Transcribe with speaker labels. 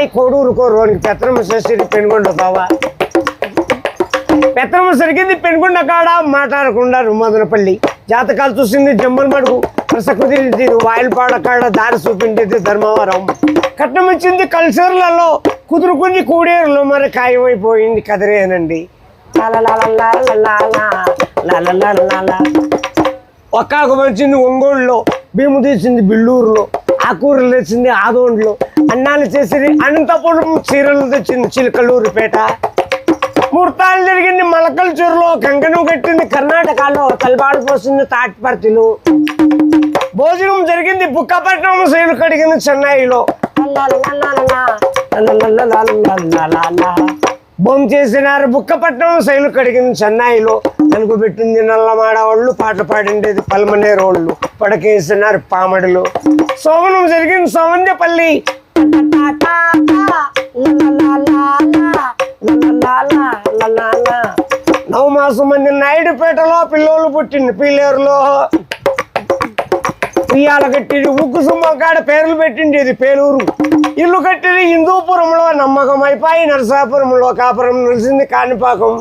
Speaker 1: ನಾಯಿ ಕೊಡೂರುಕೋ ರೋಡ್ ಪೆತ್ರಮಸರಿ పెనుగొండ బావా పెత్తనముసరికింది పెనుకొండ కాడ మాట్లాడకుండా మదనపల్లి జాతకాలు చూసింది జంబల్ మడుగు ప్రసకృతి వాయిల్పాడ కాడ దారి చూపించింది ధర్మవరం కట్నం వచ్చింది కల్చర్లలో కుదురుకుంది కూడేరులో మరి ఖాయమైపోయింది కదిరేనండి ఒక్కాకు మంచింది ఒంగోలులో భీము తీసింది బిల్లూరులో ఆకూరలు తెచ్చింది ఆదోండ్లో అన్నాలు చేసింది అనంతపురం చీరలు తెచ్చింది చిలకలూరుపేట ముహూర్తాలు జరిగింది మలకల చెరులో కంకణం కట్టింది కర్ణాటకలో తలబాడు పోసింది తాటిపర్తిలో భోజనం జరిగింది బుక్కపట్నం శైలు కడిగింది చెన్నైలో బొమ్మ చేసినారు బుక్కపట్నం శైలు కడిగింది చెన్నైలో. నలుగు పెట్టింది నల్లమాడ వాళ్ళు పాటలు పాడిండేది పల్మనేరు వాళ్ళు పడకేసినారు పామడిలో. సోమనం జరిగింది సోమంజపల్లి నవమాసం మంది నాయుడుపేటలో పిల్లోళ్ళు పుట్టింది పిల్లేరులో ఉయ్యాల కట్టింది ఉక్కు సుమ్మకాడ పేర్లు పెట్టిండేది పేలూరు. ఇల్లు కట్టింది హిందూపురంలో నమ్మకం అయిపోయి నరసాపురంలో కాపురం నిలిచింది కాణిపాకం.